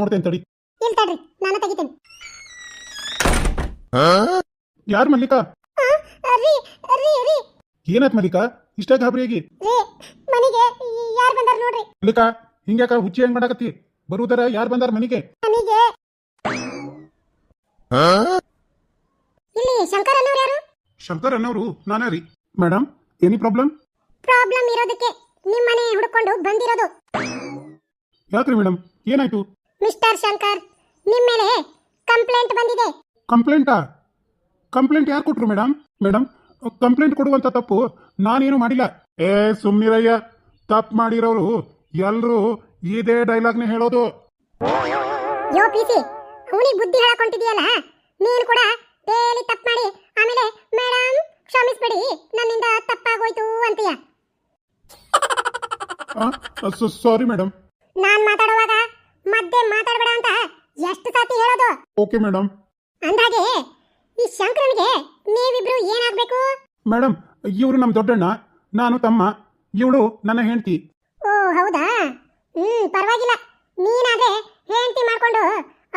ನೋಡ್ತೇನೆ ತಡಿ. ಇಲ್ಲಿ ತಡ್ರಿ ನಾನು ತೆಗಿತೇನೆ. ಯಾರು ಮಲ್ಲಿಕಾ? ರೀ ರೀ ರೀ. ಏನಾಯ್ತು ಮಲ್ಲಿಕಾ? ಇಷ್ಟ ಗಾಬರಿಯಾಗಿ ರೀ ಮನೆಗೆ ಯಾರು ಬಂದಾರ ನೋಡ್ರಿ. ಮಲ್ಲಿಕಾ ಹಿಂಗ್ಯಾಕ ಹುಚ್ಚಿ ಹೆಂಗ್ ಮಾಡಾಕತ್ತಿ? ಬರುವುದರ ಯಾರು ಬಂದಾರ ಮನೆಗೆ? ಮನೆಗೆ. ಇಲ್ಲಿ ಶಂಕರ್ ಅನ್ನೋರು ಯಾರು? ಶಂಕರ್ ಅನ್ನೋರು ನಾನೇ ರೀ. ಮೇಡಮ್ ಏನಿ ಪ್ರಾಬ್ಲಮ್? ಪ್ರಾಬ್ಲಮ್ ಇರೋದಕ್ಕೆ ನಿಮ್ಮ ಮನೆ ಹುಡ್ಕೊಂಡು ಬಂದಿರೋದು. ಯಾಕ್ರಿ ಮೇಡಮ್ ಏನಾಯ್ತು? ಮಿಸ್ಟರ್ ಶಂಕರ್ ನಿಮ್ಮ ಮೇಲೆ ಕಂಪ್ಲೇಂಟ್ ಬಂದಿದೆ. ಕಂಪ್ಲೇಂಟಾ ಕಂಪ್ಲೇಂಟ್ ಯಾರು ಕೊಟ್ರು ಮೇಡಮ್ ಮೇಡಮ್ ಕಂಪ್ಲೇಂಟ್ ಕೊಡುವಂತ ತಪ್ಪು ನಾನೇನು ಮಾಡಿಲ್ಲ. ಏ ಸುಮ್ನಿರಯ್ಯ ತಪ್ಪು ಮಾಡಿರೋರು ಎಲ್ಲರೂ ಇದೇ ಡೈಲಾಗ್ನೇ ಹೇಳೋದು. ಯೋ ಪಿಸಿ ಅವನಿಗೆ ಬುದ್ಧಿ ಹೇಳಕೊಂಟಿದೀಯಲ್ಲ ನೀನು ಕೂಡ ಡೇಲಿ ತಪ್ಪು ಮಾಡಿ ಆಮೇಲೆ ಮೇಡಮ್ ಕ್ಷಮಿಸ್ಬಿಡಿ ನನ್ನಿಂದ ತಪ್ಪಾಗೋಯ್ತು ಅಂತೀಯ? ಸಾರಿ ಮೇಡಮ್ ಮಧ್ಯೆ ಮಾತಾಡಬೇಡ ಅಂತ ಎಷ್ಟು ಸಾತಿ ಹೇಳೋದು? Okay madam. ಅಂದಾಗೆ ಈ ಶಂಕರನಿಗೆ ನೀವಿಬ್ರು ಏನಾಗ್ಬೇಕು? ಮೇಡಮ್ ಇವರು ನಮ್ಮ ದೊಡ್ಡಣ್ಣ ನಾನು ತಮ್ಮ ಇವಳು ನನ್ನ ಹೆಂಡತಿ. ಓ ಹೌದಾ? ಹ್ಮ್ ಪರವಾಗಿಲ್ಲ. ನೀನಾದ್ರೆ ಹೆಂಡತಿ ಮಾಡ್ಕೊಂಡು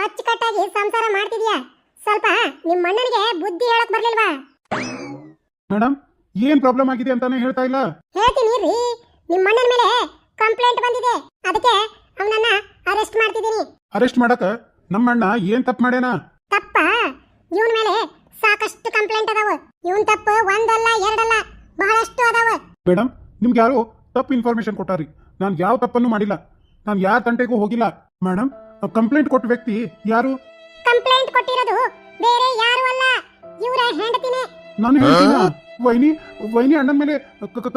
ಅಚ್ಚುಕಟ್ಟಾಗಿ ಸಂಸಾರ ಮಾಡ್ತಿದ್ಯಾ? ಸ್ವಲ್ಪ ನಿಮ್ಮ ಅಣ್ಣನಿಗೆ ಬುದ್ಧಿ ಹೇಳಕ್ ಬರ್ಲಿಲ್ವಾ? ಮೇಡಮ್ ಏನ್ ಪ್ರಾಬ್ಲಮ್ ಆಗಿದೆ ಅಂತಾನೆ ಹೇಳ್ತಾ ಇಲ್ಲ? ಹೇಳ್ತೀನಿ ರೀ ನಿಮ್ಮ ಅಣ್ಣನ ಮೇಲೆ ಕಂಪ್ಲೇಂಟ್ ಬಂದಿದೆ. ಅದಕ್ಕೆ ಅರೆಸ್ಟ್ ಮಾಡಕ ನಮ್ಮಣ್ಣ ಏನ್ ತಪ್ಪು ಮಾಡ್ಯಾನ? ತಪ್ಪ. ಇವನ್ ಮೇಲೆ ಸಾಕಷ್ಟು ಕಂಪ್ಲೇಂಟ್ ಅದಾವ. ಇವನ್ ತಪ್ಪು ಒಂದಲ್ಲ ಎರಡಲ್ಲ ಬಹಳಷ್ಟು ಅದಾವ. ಮೇಡಮ್ ನಿಮ್ಗೆ ಯಾರು ತಪ್ಪು ಇನ್ಫಾರ್ಮೇಶನ್ ಕೊಟ್ಟಾರಿ. ನಾನು ಯಾವ ತಪ್ಪನ್ನು ಮಾಡಿಲ್ಲ. ನಾನು ಯಾರ ತಂಟೆಗೂ ಹೋಗಿಲ್ಲ. ಮೇಡಮ್ ಕಂಪ್ಲೇಂಟ್ ಕೊಟ್ಟ ವ್ಯಕ್ತಿ ಯಾರು? ಕಂಪ್ಲೇಂಟ್ ಕೊಟ್ಟಿರೋದು ಬೇರೆ ಯಾರು ಅಲ್ಲ. ಇವರ ಹೆಂಡತಿನೇ. ನಾನು ಹೇಳ್ತೀನಿ. ವೈನಿ ವೈನಿ ಅಣ್ಣನ ಮೇಲೆ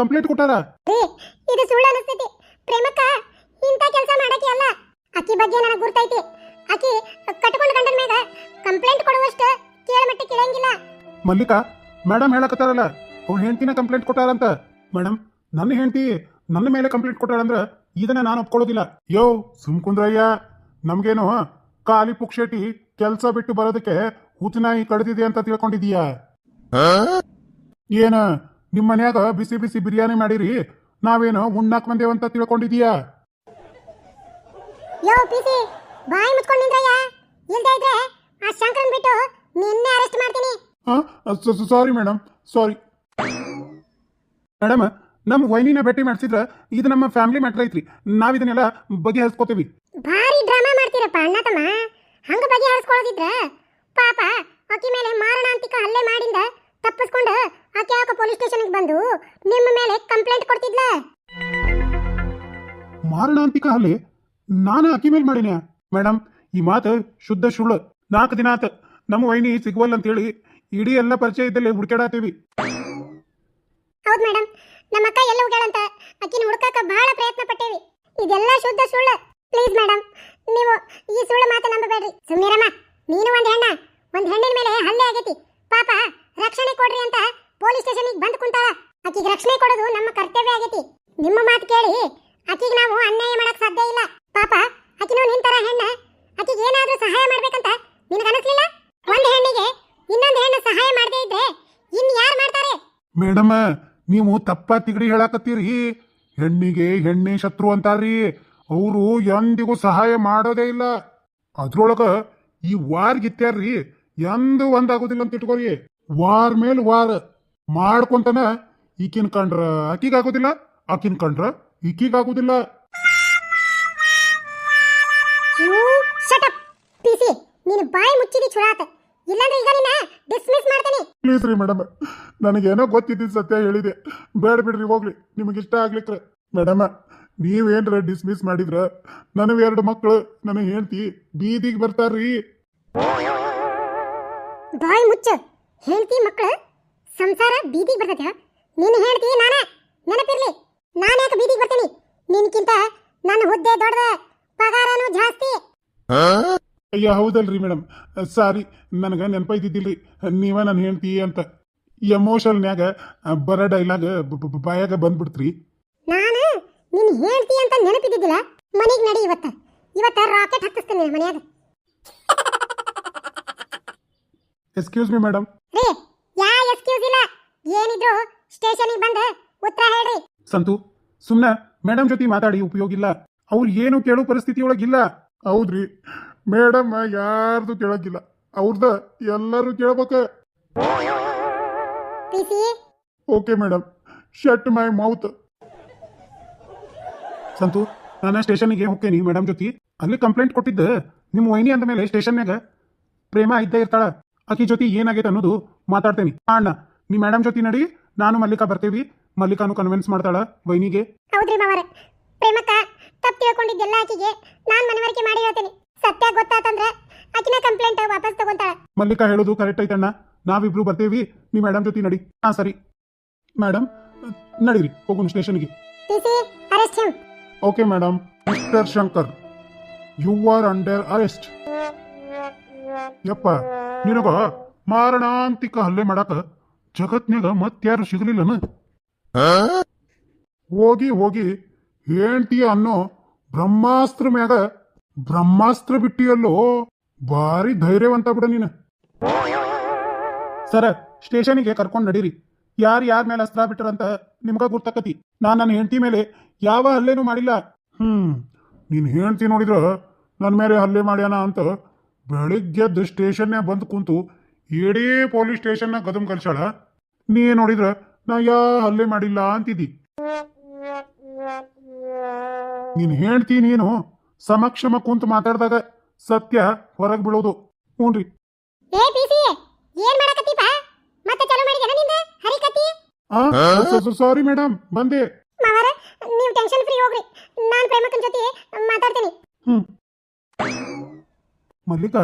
ಕಂಪ್ಲೇಂಟ್ ಕೊಟ್ಟಾರ? ಇದು ಸುಳ್ಳು ಅನಿಸ್ತೈತಿ ಪ್ರೇಮಕ್ಕ ಇಂಥ ಕೆಲಸ ಮಾಡಕ್ಕೆ ಅಲ್ಲ. ಅಕ್ಕಿ ಬಗ್ಗೆ ನನಗೆ ಗುರ್ತೈತಿ. ಅಕ್ಕಿ ಕಟ್ಕೊಂಡು ಗಂಡನ ಮೇಲೆ ಕಂಪ್ಲೇಂಟ್ ಕೊಡುವಷ್ಟು ಕೇಳಮಟ್ಟ ಕೇಳಂಗಿಲ್ಲ. ಮಲ್ಲಿಕಾ ಮೇಡಮ್ ಹೇಳಕತ್ತಾರಲ್ಲ, ಅವ್ನ ಹೆಂಡತಿನ ಕಂಪ್ಲೇಂಟ್ ಕೊಟ್ಟಾರಂತ. ಮೇಡಮ್ ನನ್ನ ಹೆಂಡತಿ ನನ್ನ ಮೇಲೆ ಕಂಪ್ಲೇಂಟ್ ಕೊಟ್ಟಾರಂದ್ರ ಇದನ್ನ ನಾನು ಒಪ್ಕೊಳ್ಳೋದಿಲ್ಲ. ಯೋ, ಸುಮ್ಕುಂದ್ರಯ್ಯ, ನಮ್ಗೇನು ಖಾಲಿ ಪುಕ್ಷೇಟಿ ಕೆಲಸ ಬಿಟ್ಟು ಬರೋದಕ್ಕೆ ಹುಚ್ಚನಾಯಿ ಕಳೆದಿದೆ ಅಂತ ತಿಳ್ಕೊಂಡಿದೀಯಾ ಏನ ನಿಮ್ಮ ಮನ್ಯಾಗ ಬಿಸಿ ಬಿಸಿ ಬಿರಿಯಾನಿ ಮಾಡಿರಿ, ನಾವೇನು ಉಣ್ಣಾಕ್ ಬಂದೇವಂತ ತಿಳ್ಕೊಂಡಿದೀಯಾ ಯೋ ಪಿಸಿ ಬಾಯಿ ಮುಚ್ಕೊಂಡು ನಿಂದ್ರಯ್ಯ ಇಲ್ದೇ ಇದ್ರೆ ಆ ಶಂಕರನ್ ಬಿಟ್ಟು ನಿನ್ನೆ ಅರೆಸ್ಟ್ ಮಾಡ್ತೀನಿ. Sorry madam sorry. ಮೇಡಮ್ ನಮ್ಮ ವೈನಿನ ಭೇಟಿ ಮಾಡಿಸಿದ್ರ ಇದು ನಮ್ಮ ಫ್ಯಾಮಿಲಿ ಮ್ಯಾಟರ್ ಐತ್ರಿ. ನಾವ್ ಇದನ್ನೆಲ್ಲ ಬಗೆಹರಿಸ್ಕೋತೀವಿ. ಭಾರಿ ಡ್ರಾಮಾ ಮಾಡ್ತೀರಪ್ಪ ಅಣ್ಣ ತಮ್ಮ. ಹಂಗ ಬಗೆಹರಿಸ್ಕೊಳ್ಳೋದಿದ್ರ ಪಾಪ ಆಕಿ ಮೇಲೆ ಮಾರಣಾಂತಿಕ ಹಲ್ಲೆ ಮಾಡಿಂದ ತಪ್ಪಿಸ್ಕೊಂಡು ಆಕೆ ಯಾಕೆ ಪೊಲೀಸ್ ಸ್ಟೇಷನ್ಗೆ ಬಂದು ನಿಮ್ಮ ಮೇಲೆ ಕಂಪ್ಲೇಂಟ್ ಕೊಡ್ತಿದ್ಲ. ಮಾರಣಾಂತಿಕ ಹಲ್ಲೆ? ನಾನು ಅಕ್ಕಿ ಮೇಲೆ ಮಾಡೀನಿ. ಮೇಡಮ್ ಈ ಮಾತು ಶುದ್ಧ ಸುಳ್ಳು. ನಾಲ್ಕು ದಿನ ಆತ. ನಮ್ಮ ವೈನಿ ಸಿಗುವಲ್ಲ ಅಂತೇಳಿ ಇಡೀ ಎಲ್ಲ ಪರಿಚಯ ಇದ್ದಲ್ಲಿ ಹುಡುಕಾಡತ್ತೀವಿ ಹೌದು ಮೇಡಮ್ ನಮ್ಮ ಅಕ್ಕ ಎಲ್ಲ ಹೋಗ್ಯಾಳಂತ ಅಕ್ಕಿನ ಹುಡುಕಾಕ ಬಹಳ ಪ್ರಯತ್ನ ಪಟ್ಟೇವಿ. ಇದೆಲ್ಲ ಶುದ್ಧ ಸುಳ್ಳು. ಪ್ಲೀಸ್ ಮೇಡಮ್ ನೀವು ಈ ಸುಳ್ಳು ಮಾತು ನಂಬಬೇಡ್ರಿ. ಸುಮ್ಮನಿರಮ್ಮ ನೀನು ಒಂದು ಹೆಣ್ಣ. ಒಂದು ಹೆಣ್ಣಿನ ಮೇಲೆ ಹಲ್ಲೆ ಆಗೈತಿ. ಪಾಪ, ರಕ್ಷಣೆ ಕೊಡ್ರಿ ಅಂತ ಪೊಲೀಸ್ ಸ್ಟೇಷನ್ಗೆ ಬಂದು ಕುಂತಾಳ. ಆಕಿಗೆ ರಕ್ಷಣೆ ಕೊಡೋದು ನಮ್ಮ ಕರ್ತವ್ಯ ಆಗೈತಿ. ನಿಮ್ಮ ಮಾತು ಕೇಳಿ ಆಕಿಗೆ ನಾವು ಅನ್ಯಾಯ ಮಾಡಕ್ ಸಾಧ್ಯ ಇಲ್ಲ. ಪಾಪ, ಆಕಿನೂ ನಿಂತರ ಹೆಣ್ಣ. ಆಕಿಗೆ ಏನಾದ್ರೂ ಸಹಾಯ ಮಾಡ್ಬೇಕಂತ ನಿನಗನಿಸ್ಲಿಲ್ಲ ಒಂದ್ ಹೆಣ್ಣಿಗೆ ಇನ್ನೊಂದು ಹೆಣ್ಣು ಸಹಾಯ ಮಾಡದೇ ಇದ್ರೆ ಇನ್ ಯಾರು ಮಾಡ್ತಾರೆ? ಮೇಡಮ್, ನೀವು ತಪ್ಪ ತಿಗಡಿ ಹೇಳಾಕತ್ತೀರಿ. ಹೆಣ್ಣಿಗೆ ಹೆಣ್ಣೆ ಶತ್ರು ಅಂತಾರ್ರಿ. ಅವರು ಎಂದಿಗೂ ಸಹಾಯ ಮಾಡೋದೇ ಇಲ್ಲ. ಅದ್ರೊಳಗ ಈ ವಾರ್ ಗಿತ್ಯಾರ್ರಿ. ಎಂದು ಒಂದಾಗೋದಿಲ್ಲ ಅಂತ ಇಟ್ಕೋರಿ. ವಾರ್ ಮೇಲ್ ವಾರ್ ಮಾಡ್ಕೊಂತನ ಈಕಿನ್ ಕಂಡ್ರ ಆಕಿಗಾಗೋದಿಲ್ಲ, ಆಕಿನ್ ಕಂಡ್ರ ಈಕಿಗಾಗೋದಿಲ್ಲ. ನೀನು ಬಾಯಿ ಮುಚ್ಚಿದಿ ಚುರಾತ ಇಲ್ಲಾಂದ್ರೆ ಈಗ ನಿನ್ನ ಡಿಸ್ಮಿಸ್ ಮಾಡ್ತೀನಿ. ಪ್ಲೀಸ್ ರೀ ಮೇಡಮ್ ನನಗೇನೋ ಗೊತ್ತಿದ್ದಿ ಸತ್ಯ ಹೇಳಿದೆ. ಬೇಡ ಬಿಡ್ರಿ ಹೋಗ್ಲಿ. ನಿಮಗೆ ಇಷ್ಟ ಆಗ್ಲಿಕ್ರೆ. ಮೇಡಮ್ ನೀವೇನ್ರ ಡಿಸ್ಮಿಸ್ ಮಾಡಿದ್ರ? ನನಗೆ ಎರಡು ಮಕ್ಕಳು ನನಗೆ ಹೇಳ್ತಿ ಬೀದಿಗೆ ಬರ್ತಾರ್ರಿ. ಬಾಯಿ ಮುಚ್ಚ. ಹೇಳ್ತಿ ಮಕ್ಕಳು ಸಂಸಾರ ಬೀದಿಗೆ ಬರ್ತೈತೆ ನೀನು ಹೇಳ್ತಿ ನಾನ. ನೆನಪಿರ್ಲಿ. ನಾನು ಯಾಕೆ ಬೀದಿಗೆ ಬರ್ತೀನಿ? ನಿನ್ಕಿಂತ ನನ್ನ ಹುದ್ದೆ ದೊಡ್ಡದ ಅಯ್ಯ ಹೌದಲ್ರಿ ಮೇಡಮ್ ಸಾರಿ ನನಗೆ ನೆನಪೈತಿದ್ದಿಲ್ರಿ. ನೀವ ನಾನು ಹೇಳ್ತಿ ಅಂತ. ಎಮೋಷನ್ನ್ಯಾಗ ಬರ ಡೈಲಾಗ್ ಬಾಯಾಗ ಬಂದ್ಬಿಡ್ತ್ರಿ. ನಾನು ನಿನ್ ಹೇಳ್ತಿ ಅಂತ ನೆನಪಿದ್ದಿದ್ದಿಲ್ಲ? ಮನೆಗೆ ನಡಿ ಇವತ್ತ. ಇವತ್ತ ರಾಕೆಟ್ ಹತ್ತಿಸ್ತೀನಿ ಮನ್ಯಾಗ. ಎಕ್ಸ್ಕ್ಯೂಸ್ ಮಿ ಮೇಡಮ್ ರೀ ಯಾ ಎಕ್ಸ್ಕ್ಯೂಸ್ ಇಲ್ಲ? ಏನಿದ್ರು ಸ್ಟೇಷನಿಗೆ ಬಂದು ಉತ್ತರ ಹೇಳ್ರಿ. ಸಂತು ಸುಮ್ಮನೆ ಮೇಡಮ್ ಜೊತೆ ಮಾತಾಡಿ ಉಪಯೋಗ ಇಲ್ಲ. ಅವ್ರು ಏನು ಕೇಳೋ ಪರಿಸ್ಥಿತಿ ಒಳಗಿಲ್ಲ ಹೌದ್ರಿ. ಮೇಡಮ್ ಯಾರ್ದು ಕೇಳಕ್ಕಿಲ್ಲ. ಅವ್ರದ ಎಲ್ಲರೂ ಕೇಳ್ಬೇಕ. Okay madam. Shut my mouth. Santu ನಾನು ಸ್ಟೇಷನ್ಗೆ ಹೋಗ್ತೇನೆ ಮೇಡಮ್ ಜೊತೆ. ಅಲ್ಲಿ ಕಂಪ್ಲೇಂಟ್ ಕೊಟ್ಟಿದ್ದೆ. ನಿಮ್ಮ ವೈನಿ ಅಂದ ಮೇಲೆ ಸ್ಟೇಷನ್ಯಾಗ ಪ್ರೇಮ ಇದ್ದೇ ಇರ್ತಾಳ. ಆಕಿ ಜೊತೆ ಏನಾಗೈತೆ ಅನ್ನೋದು ಮಾತಾಡ್ತೇನೆ. ಅಣ್ಣ ನೀ ಮೇಡಮ್ ಜೊತೆ ನಡಿ. ನಾನು ಮಲ್ಲಿಕಾ ಬರ್ತೇವಿ. ಮಲ್ಲಿಕಾನು ಕನ್ವಿನ್ಸ್ ಮಾಡ್ತಾಳ ವೈನಿಗೆ. ಹೌದ್ರಿ ಮಾವರ. ಪ್ರೇಮಕ್ಕ ತಪ್ಪು ತಿಳ್ಕೊಂಡಿದ್ದೆಲ್ಲ ಆಕಿಗೆ. ನಾನು ಮನವರಿಕೆ ಮಾಡಿ ಹೇಳ್ತೀನಿ ಸತ್ಯ ಗೊತ್ತಾತಂದ್ರ ಆಕಿನ ಕಂಪ್ಲೇಂಟ್ ವಾಪಸ್ ತಗೊಂತಾಳ ಮಲ್ಲಿಕಾ ಹೇಳೋದು ಕರೆಕ್ಟ್ ಐತಣ್ಣ ನಾವಿಬ್ರು ಬರ್ತೇವಿ. ನೀ ಮೇಡಮ್ ಜೊತೆ ನಡಿ. ಹಾ ಸರಿ. ಮೇಡಮ್ ನಡೀರಿ. ಹೋಗೋಣ ಸ್ಟೇಷನ್ಗೆ okay madam mister Shankar you are under arrest ಯಪ್ಪ ನಿನಗ ಮಾರಣಾಂತಿಕ ಹಲ್ಲೆ ಮಾಡಾಕ ಜಗತ್ನ್ಯಾಗ ಮತ್ಯಾರು ಸಿಗಲಿಲ್ಲನ? ಹೋಗಿ ಹೋಗಿ ಹೇಳ್ತಿ ಅನ್ನೋ ಬ್ರಹ್ಮಾಸ್ತ್ರ ಮ್ಯಾಗ ಬ್ರಹ್ಮಾಸ್ತ್ರ ಬಿಟ್ಟಿಯಲ್ಲೋ ಭಾರಿ ಧೈರ್ಯವಂತ ಬಿಡ ನೀನು. ಸರ, ಸ್ಟೇಷನಿಗೆ ಕರ್ಕೊಂಡು ನಡೀರಿ. ಯಾರು ಯಾರ ಮೇಲೆ ಅಸ್ತ್ರ ಬಿಟ್ಟರಂತ ನಿಮ್ಗ ಗುರ್ತಕತಿ? ನಾನು ನನ್ನ ಹೆಂಡತಿ ಮೇಲೆ ಯಾವ ಹಲ್ಲೆನೂ ಮಾಡಿಲ್ಲ. ಹ್ಮ್, ನೀನು ಹೆಂಡತಿ ನೋಡಿದ್ರ ನನ್ನ ಮೇಲೆ ಹಲ್ಲೆ ಮಾಡ್ಯಾನ ಅಂತ ಬೆಳಿಗ್ಗೆದ್ದು ಸ್ಟೇಷನ್ನೇ ಬಂದು ಕುಂತು ಇಡೀ ಪೊಲೀಸ್ ಸ್ಟೇಷನ್ನ ಗದಮ್ ಕಲ್ಸಾಳ ನೀ ನೋಡಿದ್ರ ನಾ ಯಾ ಹಲ್ಲೆ ಮಾಡಿಲ್ಲ ಅಂತಿದ್ದಿ. ನೀನು ಹೇಳ್ತಿ ನೀನು ಸಮಕ್ಷಮ ಕುಂತು ಮಾತಾಡಿದಾಗ ಸತ್ಯ ಹೊರಗೆ ಬೀಳೋದು. ಹ್ಞೂನ್ರಿ. ಏ ಪಿ ಸಿ ಏನ್ ಮಾಡಕತ್ತೀಪ? ಮತ್ತೆ ಚಾಲು ಮಾಡಿದೆನ ನಿಂದ? ಹರಿಕತ್ತಿ? ಸಾರಿ ಮೇಡಮ್ ಬಂದೆ. ಮಾವರ ನೀವು ಟೆನ್ಷನ್ ಫ್ರೀ ಹೋಗ್ರಿ. ನಾನು ಪ್ರೇಮಕ್ಕನ ಜೊತೆ ಮಾತಾಡ್ತೀನಿ. ಹ್ಮ್. ಮಲ್ಲಿಕಾ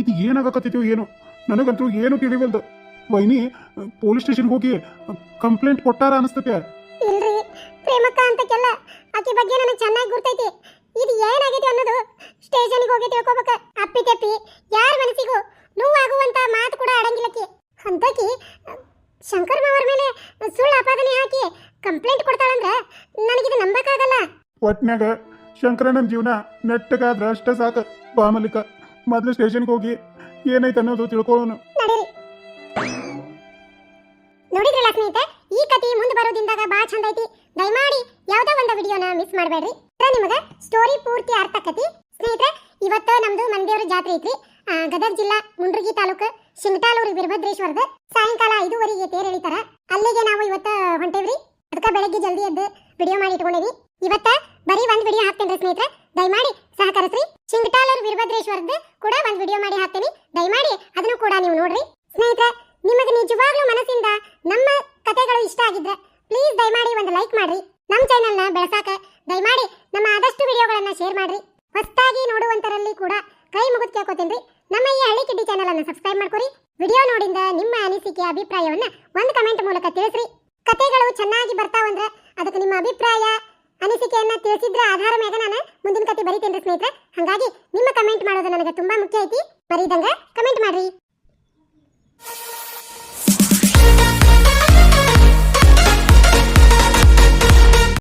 ಇದು ಏನಾಗಕತ್ತಿತ್ತು ಏನು? ನನಗಂತೂ ಏನು ತಿಳಿವಲ್ದು. ವೈನಿ ಪೊಲೀಸ್ ಸ್ಟೇಷನ್ಗೆ ಹೋಗಿ ಕಂಪ್ಲೇಂಟ್ ಕೊಟ್ಟಾರ ಅನಿಸ್ತತೆ. ಇಲ್ರಿ ಪ್ರೇಮಕ್ಕ ಅಂತಕ್ಕೆಲ್ಲ ಆಕೆ ಬಗ್ಗೆ ನನಗೆ ಚೆನ್ನಾಗಿ ಗುರ್ತೈತಿ. ಇದು ಏನಾಗೈತಿ ಅನ್ನೋದು ಸ್ಟೇಷನ್ಗೆ ಹೋಗಿ ತಿಳ್ಕೊಬೇಕ. ಅಪ್ಪಿ ತಪ್ಪಿ ಯಾರ ಮನಸ್ಸಿಗೂ ನೋವಾಗುವಂತ ಮಾತು ಕೂಡ ಆಡಂಗಿಲ್ಲಕಿ. ಅಂತಕಿ ಶಂಕರ್ ಮಾವರ ಮೇಲೆ ಸುಳ್ಳು ಆಪಾದನೆ ಹಾಕಿ ಕಂಪ್ಲೇಂಟ್ ಕೊಡ್ತಾಳಂದ್ರ ನನಗಿದು ನಂಬಕ್ಕಾಗಲ್ಲ. ಒಟ್ನ್ಯಾಗ ಶಂಕರಣ್ಣನ ಜೀವನ ನೆಟ್ಟಗಾದ್ರ ಅಷ್ಟೇ ಸಾಕು ಬಾ ಮಲ್ಲಿಕಾ. ಮೊದಲು ಸ್ಟೇಷನ್ಗೆ ಹೋಗಿ ಏನೈತೆ ಅನ್ನೋದು ತಿಳ್ಕೊಳ್ಳೋನು ನಡೀರಿ. ನೋಡಿದ್ರಲ್ಲ ಸ್ನೇಹಿತರೆ ಈ ಕತೆ ಮುಂದೆ ಬರೋದಿಂದಾಗ ಬಾ ಚಂದ ಐತಿ. ದಯಮಾಡಿ ಯಾವ್ದೋ ಒಂದು ವಿಡಿಯೋನ ಮಿಸ್ ಮಾಡಬೇಡ್ರಿ. ನಿಮಗ ಸ್ಟೋರಿ ಪೂರ್ತಿ ಅರ್ಥ ಆಕತಿ. ಸ್ನೇಹಿತರೆ ಇವತ್ತು ನಮ್ದು ಮಂದೇವ್ರ ಜಾತ್ರೆ ಐತ್ರಿ. ಗದಗ ಜಿಲ್ಲಾ ಮುಂಡ್ರಗಿ ತಾಲೂಕು ಶಿಂಗಟಾಲೂರು ವೀರಭದ್ರೇಶ್ವರದ ಸಾಯಂಕಾಲ ಐದೂವರೆಗೆ ತೇರ್ ಅಲ್ಲಿಗೆ ನಾವು ಇವತ್ತು ಹೊಂಟೇವ್ರಿ. ಅದಕ್ಕೆ ಬೆಳಗ್ಗೆ ಜಲ್ದಿ ಎದ್ದು ವಿಡಿಯೋ ಮಾಡಿ ಇಟ್ಕೊಂಡೇವಿ. ಇವತ್ತ ಬರೀ ಒಂದ್ ವಿಡಿಯೋ ಹಾಕ್ತೇನೆ ಸ್ನೇಹಿತರೆ. ದಯಮಾಡಿ ಸಹಕರಿಸ್ರಿ. ಶಿಂಗಟಾಲೂರು ವೀರಭದ್ರೇಶ್ವರದ ಕೂಡ ಒಂದ್ ವಿಡಿಯೋ ಮಾಡಿ ಹಾಕ್ತೇನೆ. ದಯಮಾಡಿ ಅದನ್ನು ಕೂಡ ನೀವು ನೋಡ್ರಿ. ಸ್ನೇಹಿತರೆ, ನಿಮಗೆ ನಿಜವಾಗ್ಲೂ ಮನಸ್ಸಿಂದ ನಮ್ಮ ಕಥೆಗಳು ಇಷ್ಟ ಆಗಿದ್ರೆ ಪ್ಲೀಸ್ ದಯಮಾಡಿ ಒಂದು ಲೈಕ್ ಮಾಡ್ರಿ. ನಮ್ಮ ಚಾನೆಲ್ನ ಬೆಳೆಸಾಕ ದಯಮಾಡಿ ನಮ್ಮ ಆದಷ್ಟು ವಿಡಿಯೋಗಳನ್ನ ಶೇರ್ ಮಾಡ್ರಿ. ಹೊಸದಾಗಿ ನೋಡುವಂತರಲ್ಲಿ ಕೂಡ ಕೈ ಮುಗಿದು ಕೇಳ್ಕೊತೀನಿ ನಮ್ಮ ಈ ಹಳ್ಳಿ ಕಿಡ್ಡಿ ಚಾನೆಲ್ ಅನ್ನು ಸಬ್ಸ್ಕ್ರೈಬ್ ಮಾಡ್ಕೊರಿ. ವಿಡಿಯೋ ನೋಡಿಂದ ನಿಮ್ಮ ಅನಿಸಿಕೆ, ಅಭಿಪ್ರಾಯವನ್ನ ಒಂದು ಕಮೆಂಟ್ ಮೂಲಕ ತಿಳಿಸ್ರಿ. ಕಥೆಗಳು ಚೆನ್ನಾಗಿ ಬರ್ತಾವಂದ್ರೆ ಅದಕ್ಕೆ ನಿಮ್ಮ ಅಭಿಪ್ರಾಯ, ಅನಿಸಿಕೆಯನ್ನ ತಿಳಿಸಿದ್ರ ಆಧಾರ ಮೇಲೆ ನಾನು ಮುಂದಿನ ಕತೆ ಬರಿತೇನ್ರಿ ಸ್ನೇಹಿತರೆ. ಹಾಗಾಗಿ ನಿಮ್ಮ ಕಮೆಂಟ್ ಮಾಡೋದು ನನಗೆ ತುಂಬಾ ಮುಖ್ಯ ಐತಿ. ಬರೀದಂಗ ಕಮೆಂಟ್ ಮಾಡ್ರಿ.